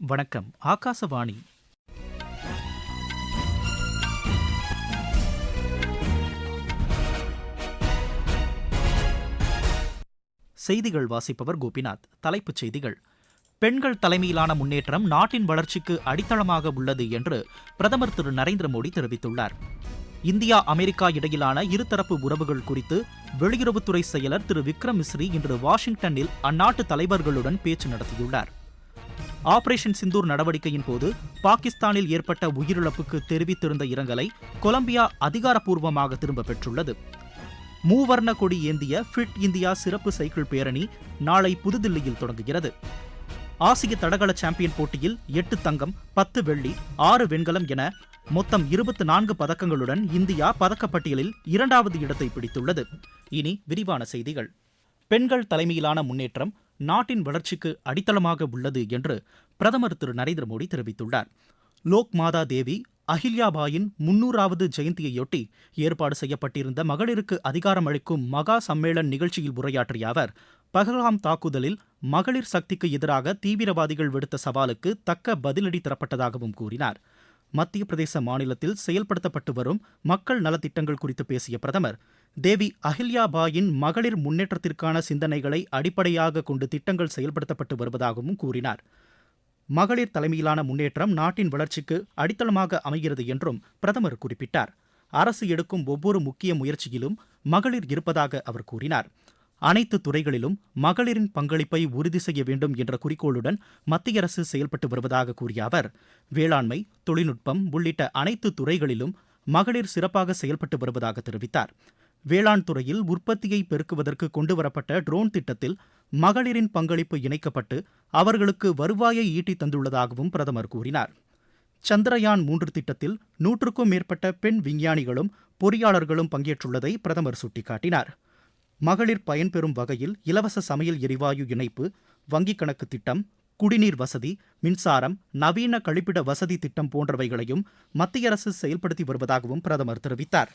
வணக்கம். ஆகாசவாணி. செய்திகள் வாசிப்பவர் கோபிநாத். தலைப்புச் செய்திகள். பெண்கள் தலைமையிலான முன்னேற்றம் நாட்டின் வளர்ச்சிக்கு அடித்தளமாக உள்ளது என்று பிரதமர் திரு நரேந்திர மோடி தெரிவித்துள்ளார். இந்தியா அமெரிக்கா இடையிலான இருதரப்பு உறவுகள் குறித்து வெளியுறவுத்துறை செயலர் திரு விக்ரம் மிஸ்ரி இன்று வாஷிங்டனில் அந்நாட்டு தலைவர்களுடன் பேச்சு நடத்தியுள்ளார். ஆபரேஷன் சிந்தூர் நடவடிக்கையின் போது பாகிஸ்தானில் ஏற்பட்ட உயிரிழப்புக்கு தெரிவித்திருந்த இரங்கலை கொலம்பியா அதிகாரப்பூர்வமாக திரும்பப் பெற்றுள்ளது. மூவர்ண கொடி ஏந்திய ஃபிட் இந்தியா சிறப்பு சைக்கிள் பேரணி நாளை புதுதில்லியில் தொடங்குகிறது. ஆசிய தடகள சாம்பியன் போட்டியில் எட்டு தங்கம் பத்து வெள்ளி ஆறு வெண்கலம் என மொத்தம் இருபத்தி நான்கு பதக்கங்களுடன் இந்தியா பதக்கப்பட்டியலில் இரண்டாவது இடத்தை பிடித்துள்ளது. இனி விரிவான செய்திகள். பெண்கள் தலைமையிலான முன்னேற்றம் நாட்டின் வளர்ச்சிக்கு அடித்தளமாக உள்ளது என்று பிரதமர் திரு நரேந்திர மோடி தெரிவித்துள்ளார். லோக் மாதா தேவி அஹில்யாபாயின் முன்னூறாவது ஜெயந்தியையொட்டி ஏற்பாடு செய்யப்பட்டிருந்த மகளிருக்கு அதிகாரம் அளிக்கும் மகா சம்மேளன் நிகழ்ச்சியில் உரையாற்றிய அவர் பகல்காம் தாக்குதலில் மகளிர் சக்திக்கு எதிராக தீவிரவாதிகள் விடுத்த சவாலுக்கு தக்க பதிலடி தரப்பட்டதாகவும் கூறினார். மத்திய பிரதேச மாநிலத்தில் செயல்படுத்தப்பட்டு வரும் மக்கள் நலத்திட்டங்கள் குறித்து பேசிய பிரதமர் தேவி அஹில்யாபாயின் மகளிர் முன்னேற்றத்திற்கான சிந்தனைகளை அடிப்படையாக கொண்டு திட்டங்கள் செயல்படுத்தப்பட்டு வருவதாகவும் கூறினார். மகளிர் தலைமையிலான முன்னேற்றம் நாட்டின் வளர்ச்சிக்கு அடித்தளமாக அமைகிறது என்றும் பிரதமர் குறிப்பிட்டார். அரசு எடுக்கும் ஒவ்வொரு முக்கிய முயற்சியிலும் மகளிர் இருப்பதாக அவர் கூறினார். அனைத்து துறைகளிலும் மகளிரின் பங்களிப்பை உறுதி செய்ய வேண்டும் என்ற குறிக்கோளுடன் மத்திய அரசு செயல்பட்டு வருவதாக கூறிய அவர் வேளாண்மை தொழில்நுட்பம் உள்ளிட்ட அனைத்து துறைகளிலும் மகளிர் சிறப்பாக செயல்பட்டு வருவதாக தெரிவித்தார். வேளாண் துறையில் உற்பத்தியை பெருக்குவதற்கு கொண்டுவரப்பட்ட ட்ரோன் திட்டத்தில் மகளிரின் பங்களிப்பு இணைக்கப்பட்டு அவர்களுக்கு வருவாயை ஈட்டி தந்துள்ளதாகவும் பிரதமர் கூறினார். சந்திரயான் மூன்று திட்டத்தில் நூற்றுக்கும் மேற்பட்ட பெண் விஞ்ஞானிகளும் பொறியாளர்களும் பங்கேற்றுள்ளதை பிரதமர் சுட்டிக்காட்டினார். மகளிர் பயன்பெறும் வகையில் இலவச சமையல் எரிவாயு இணைப்பு வங்கிக் கணக்கு திட்டம் குடிநீர் வசதி மின்சாரம் நவீன கழிப்பிட வசதி திட்டம் போன்றவைகளையும் மத்திய அரசு செயல்படுத்தி வருவதாகவும் பிரதமர் தெரிவித்தார்.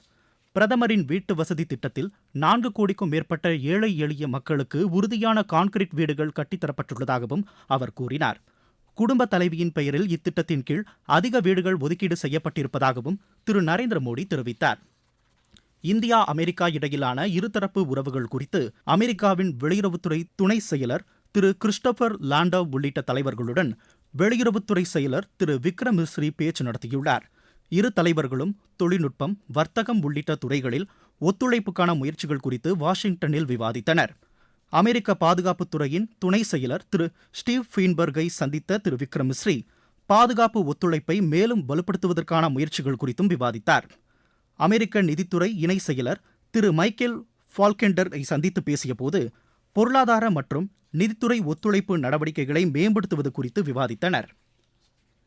பிரதமரின் வீட்டு வசதி திட்டத்தில் நான்கு கோடிக்கும் மேற்பட்ட ஏழை எளிய மக்களுக்கு உறுதியான கான்கிரீட் வீடுகள் கட்டித்தரப்பட்டுள்ளதாகவும் அவர் கூறினார். குடும்ப தலைவியின் பெயரில் இத்திட்டத்தின் கீழ் அதிக வீடுகள் ஒதுக்கீடு செய்யப்பட்டிருப்பதாகவும் திரு. நரேந்திர மோடி தெரிவித்தார். இந்தியா அமெரிக்கா இடையிலான இருதரப்பு உறவுகள் குறித்து அமெரிக்காவின் வெளியுறவுத்துறை துணை செயலர் திரு. கிறிஸ்டோபர் லாண்டவ் உள்ளிட்ட தலைவர்களுடன் வெளியுறவுத்துறை செயலர் திரு. விக்ரம் மிஸ்ரி பேச்சு நடத்தியுள்ளார். இரு தலைவர்களும் தொழில்நுட்பம் வர்த்தகம் உள்ளிட்ட துறைகளில் ஒத்துழைப்புக்கான முயற்சிகள் குறித்து வாஷிங்டனில் விவாதித்தனர். அமெரிக்க பாதுகாப்புத்துறையின் துணை செயலர் திரு ஸ்டீவ் ஃபீன்பர்கை சந்தித்த திரு விக்ரமஸ்ரீ பாதுகாப்பு ஒத்துழைப்பை மேலும் வலுப்படுத்துவதற்கான முயற்சிகள் குறித்தும் விவாதித்தார். அமெரிக்க நிதித்துறை இணை செயலர் திரு மைக்கேல் ஃபால்கெண்டரை சந்தித்து பேசியபோது பொருளாதார மற்றும் நிதித்துறை ஒத்துழைப்பு நடவடிக்கைகளை மேம்படுத்துவது குறித்து விவாதித்தனர்.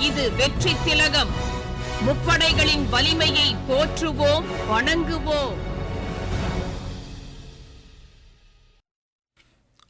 இது வெற்றி திலகம். முப்படைகளின் வலிமையை போற்றுவோம் வணங்குவோம்.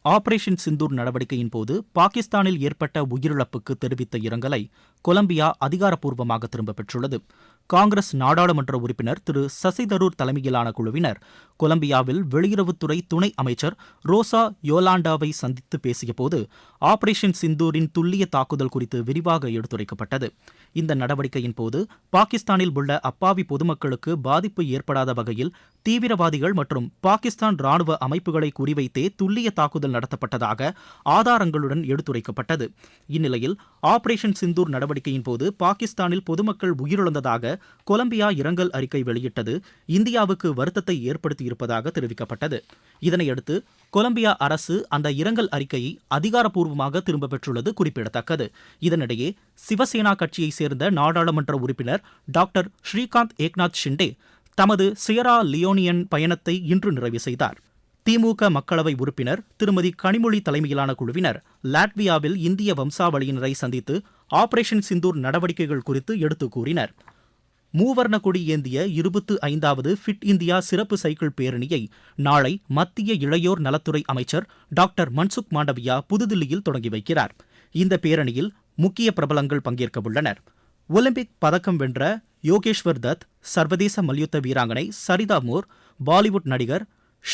ஆபரேஷன் சிந்தூர் நடவடிக்கையின் போது பாகிஸ்தானில் ஏற்பட்ட உயிரிழப்புக்கு தெரிவித்த இரங்கலை கொலம்பியா அதிகாரப்பூர்வமாக திரும்பப் பெற்றுள்ளது. காங்கிரஸ் நாடாளுமன்ற உறுப்பினர் திரு. சசிதரூர் தலைமையிலான குழுவினர் கொலம்பியாவில் வெளியுறவுத்துறை துணை அமைச்சர் ரோசா யோலாண்டாவை சந்தித்து பேசியபோது ஆபரேஷன் சிந்தூரின் துல்லிய தாக்குதல் குறித்து விரிவாக எடுத்துரைக்கப்பட்டது. இந்த நடவடிக்கையின் போது பாகிஸ்தானில் உள்ள அப்பாவி பொதுமக்களுக்கு பாதிப்பு ஏற்படாத வகையில் தீவிரவாதிகள் மற்றும் பாகிஸ்தான் ராணுவ அமைப்புகளை குறிவைத்தே துல்லிய தாக்குதல் நடத்தப்பட்டதாக ஆதாரங்களுடன் எடுத்துரைக்கப்பட்டது. இந்நிலையில் ஆபரேஷன் சிந்தூர் நடவடிக்கை போது பாகிஸ்தானில் பொதுமக்கள் உயிரிழந்ததாக கொலம்பியா இரங்கல் அறிக்கை வெளியிட்டது. இந்தியாவுக்கு வருத்தத்தை ஏற்படுத்தியிருப்பதாக தெரிவிக்கப்பட்டது. இதனையடுத்து கொலம்பியா அரசு அந்த இரங்கல் அறிக்கையை அதிகாரப்பூர்வமாக திரும்ப பெற்றுள்ளது குறிப்பிடத்தக்கது. இதனிடையே சிவசேனா கட்சியைச் சேர்ந்த நாடாளுமன்ற உறுப்பினர் டாக்டர் ஸ்ரீகாந்த் ஏக்நாத் ஷிண்டே தமது சியரா லியோனியன் பயணத்தை இன்று நிறைவு செய்தார். திமுக மக்களவை உறுப்பினர் திருமதி கனிமொழி தலைமையிலான குழுவினர் லாட்வியாவில் இந்திய வம்சாவளியினரை சந்தித்து ஆபரேஷன் சிந்தூர் நடவடிக்கைகள் குறித்து எடுத்துக் கூறினர். மூவர்ண கொடி ஏந்திய இருபத்து ஐந்தாவது ஃபிட் இந்தியா சிறப்பு சைக்கிள் பேரணியை நாளை மத்திய இளையோர் நலத்துறை அமைச்சர் டாக்டர் மன்சுக் மாண்டவியா புதுதில்லியில் தொடங்கி வைக்கிறார். இந்த பேரணியில் முக்கிய பிரபலங்கள் பங்கேற்க உள்ளனர். ஒலிம்பிக் பதக்கம் வென்ற யோகேஸ்வர் தத் சர்வதேச மல்யுத்த வீராங்கனை சரிதா மோர் பாலிவுட் நடிகர்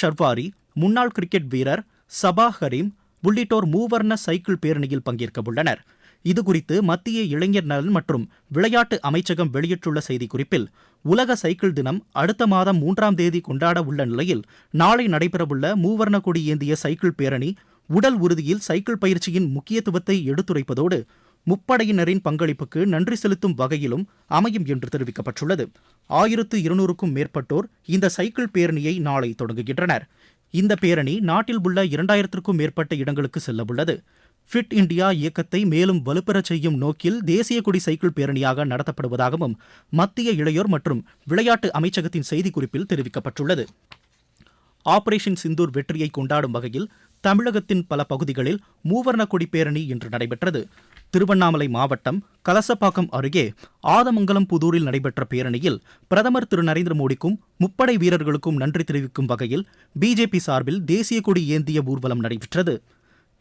ஷர்வாரி முன்னாள் கிரிக்கெட் வீரர் சபா ஹரீம் உள்ளிட்டோர் மூவர்ண சைக்கிள் பேரணியில் பங்கேற்க உள்ளனர். இதுகுறித்து மத்திய இளைஞர் நலன் மற்றும் விளையாட்டு அமைச்சகம் வெளியிட்டுள்ள செய்திக்குறிப்பில் உலக சைக்கிள் தினம் அடுத்த மாதம் மூன்றாம் தேதி கொண்டாட உள்ள நிலையில் நாளை நடைபெறவுள்ள மூவர்ண கொடி ஏந்திய சைக்கிள் பேரணி உடல் உறுதியில் சைக்கிள் பயிற்சியின் முக்கியத்துவத்தை எடுத்துரைப்பதோடு முப்படையினரின் பங்களிப்புக்கு நன்றி செலுத்தும் வகையிலும் அமையும் என்று தெரிவிக்கப்பட்டுள்ளது. ஆயிரத்து இருநூறுக்கும் மேற்பட்டோர் இந்த சைக்கிள் பேரணியை நாளை தொடங்குகின்றனர். இந்த பேரணி நாட்டில் உள்ள இரண்டாயிரத்திற்கும் மேற்பட்ட இடங்களுக்கு செல்லவுள்ளது. ஃபிட் இந்தியா இயக்கத்தை மேலும் வலுப்பெறச் செய்யும் நோக்கில் தேசிய கொடி சைக்கிள் பேரணியாக நடத்தப்படுவதாகவும் மத்திய இளையோர் மற்றும் விளையாட்டு அமைச்சகத்தின் செய்திக்குறிப்பில் தெரிவிக்கப்பட்டுள்ளது. ஆபரேஷன் சிந்தூர் வெற்றியை கொண்டாடும் வகையில் தமிழகத்தின் பல பகுதிகளில் மூவர்ண கொடி பேரணி இன்று நடைபெற்றது. திருவண்ணாமலை மாவட்டம் கலசப்பாக்கம் அருகே ஆதமங்கலம் புதூரில் நடைபெற்ற பேரணியில் பிரதமர் திரு நரேந்திர மோடிக்கும் முப்படை வீரர்களுக்கும் நன்றி தெரிவிக்கும் வகையில் பிஜேபி சார்பில் தேசிய கொடி ஏந்திய ஊர்வலம் நடைபெற்றது.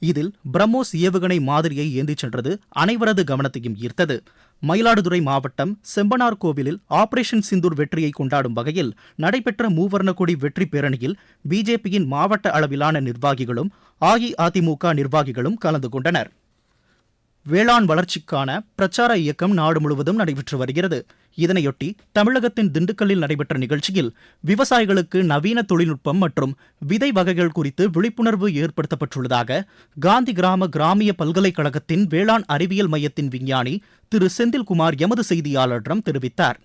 இதில் பிரம்மோஸ் ஏவுகணை மாதிரியை ஏந்திச் சென்றது அனைவரது கவனத்தையும் ஈர்த்தது. மயிலாடுதுறை மாவட்டம் செம்பனார் கோவிலில் ஆபரேஷன் சிந்தூர் வெற்றியை கொண்டாடும் வகையில் நடைபெற்ற மூவர்ணக்கொடி வெற்றி பேரணியில் பிஜேபியின் மாவட்ட அளவிலான நிர்வாகிகளும் அஇஅதிமுக நிர்வாகிகளும் கலந்து கொண்டனர். வேளாண் வளர்ச்சிக்கான பிரச்சார இயக்கம் நாடு முழுவதும் நடைபெற்று வருகிறது. இதனையொட்டி தமிழகத்தின் திண்டுக்கல்லில் நடைபெற்ற நிகழ்ச்சியில் விவசாயிகளுக்கு நவீன தொழில்நுட்பம் மற்றும் விதை வகைகள் குறித்து விழிப்புணர்வு ஏற்படுத்தப்பட்டுள்ளதாக காந்தி கிராம கிராமிய பல்கலைக்கழகத்தின் வேளாண் அறிவியல் மையத்தின் விஞ்ஞானி திரு செந்தில்குமார் எமது செய்தியாளரிடம் தெரிவித்தார்.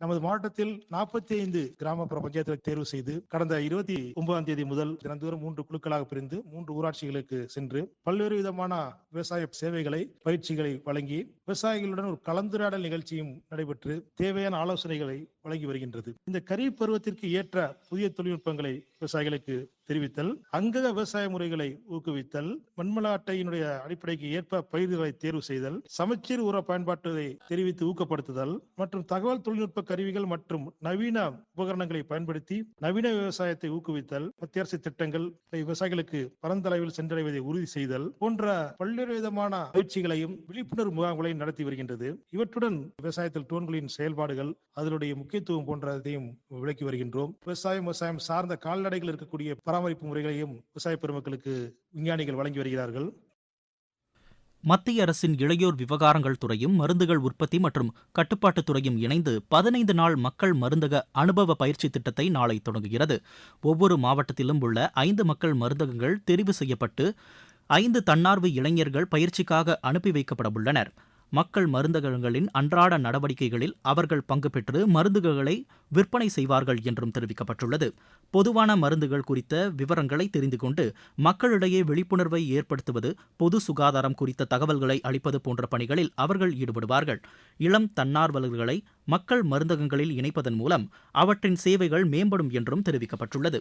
நமது மாவட்டத்தில் நாற்பத்தி ஐந்து கிராம பஞ்சாயத்துகளை தேர்வு செய்து கடந்த இருபத்தி ஒன்பதாம் தேதி முதல் தினந்தோறும் மூன்று குழுக்களாக பிரிந்து மூன்று ஊராட்சிகளுக்கு சென்று பல்வேறு விதமான விவசாய சேவைகளை பயிற்சிகளை வழங்கி விவசாயிகளுடன் ஒரு கலந்துரையாடல் நிகழ்ச்சியும் நடைபெற்று தேவையான ஆலோசனைகளை வழங்கி வருகின்றது. இந்த கரீப் பருவத்திற்கு ஏற்ற புதிய தொழில்நுட்பங்களை விவசாயிகளுக்கு தெரிவித்தல் அங்கக விவசாய முறைகளை ஊக்குவித்தல் மண்வள அட்டையினுடைய அடிப்படைக்கு ஏற்ப பயிர்களை தேர்வு செய்தல் சமச்சீர் உர பயன்பாட்டை தெரிவித்து ஊக்கப்படுத்துதல் மற்றும் தகவல் தொழில்நுட்ப கருவிகள் மற்றும் நவீன உபகரணங்களை பயன்படுத்தி நவீன விவசாயத்தை ஊக்குவித்தல் மத்திய அரசு திட்டங்கள் விவசாயிகளுக்கு பரந்த அளவில் சென்றடைவதை உறுதி செய்தல் போன்ற பல்வேறு விதமான பயிற்சிகளையும் விழிப்புணர்வு முகாம்களையும் நடத்தி வருகின்றது. இவற்றுடன் விவசாயத்தில் டோன்களின் செயல்பாடுகள் அதனுடைய முக்கிய முக்கியத்துவம் போன்றதையும் விளக்கி வருகின்றோம். விவசாயம் விவசாயம் சார்ந்த கால்நடைகள் இருக்கக்கூடிய பராமரிப்பு முறைகளையும் விவசாய பெருமக்களுக்கு விஞ்ஞானிகள் வழங்கி வருகிறார்கள். மத்திய அரசின் இளையோர் விவகாரங்கள் துறையும் மருந்துகள் உற்பத்தி மற்றும் கட்டுப்பாட்டுத் துறையும் இணைந்து பதினைந்து நாள் மக்கள் மருந்தக அனுபவ பயிற்சி திட்டத்தை நாளை தொடங்குகிறது. ஒவ்வொரு மாவட்டத்திலும் உள்ள ஐந்து மக்கள் மருந்தகங்கள் தெரிவு செய்யப்பட்டு ஐந்து தன்னார்வ இளைஞர்கள் பயிற்சிக்காக அனுப்பி வைக்கப்பட உள்ளனர். மக்கள் மருந்தகங்களின் அன்றாட நடவடிக்கைகளில் அவர்கள் பங்கு பெற்று மருந்துகளை விற்பனை செய்வார்கள் என்றும் தெரிவிக்கப்பட்டுள்ளது. பொதுவான மருந்துகள் குறித்த விவரங்களை தெரிந்து கொண்டு மக்களிடையே விழிப்புணர்வை ஏற்படுத்துவது பொது சுகாதாரம் குறித்த தகவல்களை அளிப்பது போன்ற பணிகளில் அவர்கள் ஈடுபடுவார்கள். இளம் தன்னார்வலர்களை மக்கள் மருந்தகங்களில் இணைப்பதன் மூலம் அவற்றின் சேவைகள் மேம்படும் என்றும் தெரிவிக்கப்பட்டுள்ளது.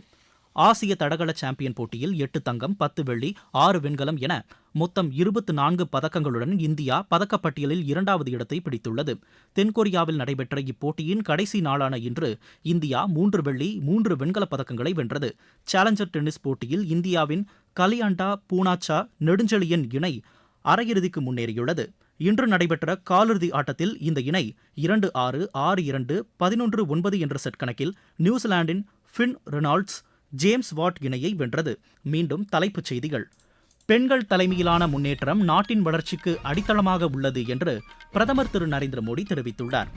ஆசிய தடகள சாம்பியன் போட்டியில் எட்டு தங்கம் பத்து வெள்ளி ஆறு வெண்கலம் என மொத்தம் இருபத்து நான்கு பதக்கங்களுடன் இந்தியா பதக்கப்பட்டியலில் இரண்டாவது இடத்தை பிடித்துள்ளது. தென்கொரியாவில் நடைபெற்ற இப்போட்டியின் கடைசி நாளான இன்று இந்தியா மூன்று வெள்ளி மூன்று வெண்கலப் பதக்கங்களை வென்றது. சேலஞ்சர் டென்னிஸ் போட்டியில் இந்தியாவின் கலியாண்டா பூனாச்சா நெடுஞ்செழியன் இணை அரையிறுதிக்கு முன்னேறியுள்ளது. இன்று நடைபெற்ற காலிறுதி ஆட்டத்தில் இந்த இணை இரண்டு ஆறு ஆறு இரண்டு பதினொன்று ஒன்பது என்ற செட் கணக்கில் நியூசிலாந்தின் ஃபின் ரெனால்ட்ஸ் ஜேம்ஸ் வாட் இணையை வென்றது. மீண்டும் தலைப்புச் செய்திகள். பெண்கள் தலைமையிலான முன்னேற்றம் நாட்டின் வளர்ச்சிக்கு அடித்தளமாக உள்ளது என்று பிரதமர் திரு நரேந்திர மோடி தெரிவித்துள்ளார்.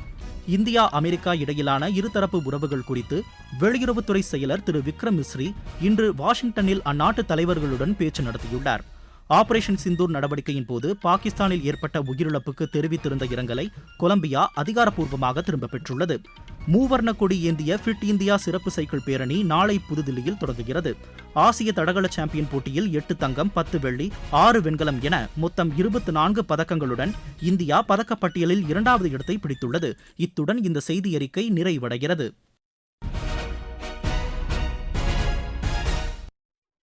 இந்தியா அமெரிக்கா இடையிலான இருதரப்பு உறவுகள் குறித்து வெளியுறவுத்துறை செயலர் திரு விக்ரம் மிஸ்ரி இன்று வாஷிங்டனில் அந்நாட்டு தலைவர்களுடன் பேச்சு நடத்தியுள்ளார். ஆபரேஷன் சிந்தூர் நடவடிக்கையின் போது பாகிஸ்தானில் ஏற்பட்ட உயிரிழப்புக்கு தெரிவித்திருந்த இரங்கலை கொலம்பியா அதிகாரப்பூர்வமாக திரும்பப் பெற்றுள்ளது. மூவர்ண கொடி ஏந்திய ஃபிட் இந்தியா சிறப்பு சைக்கிள் பேரணி நாளை புதுதில்லியில் தொடங்குகிறது. ஆசிய தடகள சாம்பியன் போட்டியில் எட்டு தங்கம் பத்து வெள்ளி ஆறு வெண்கலம் என மொத்தம் இருபத்தி நான்கு பதக்கங்களுடன் இந்தியா பதக்கப்பட்டியலில் இரண்டாவது இடத்தை பிடித்துள்ளது. இத்துடன் இந்த செய்தி அறிக்கை நிறைவடைகிறது.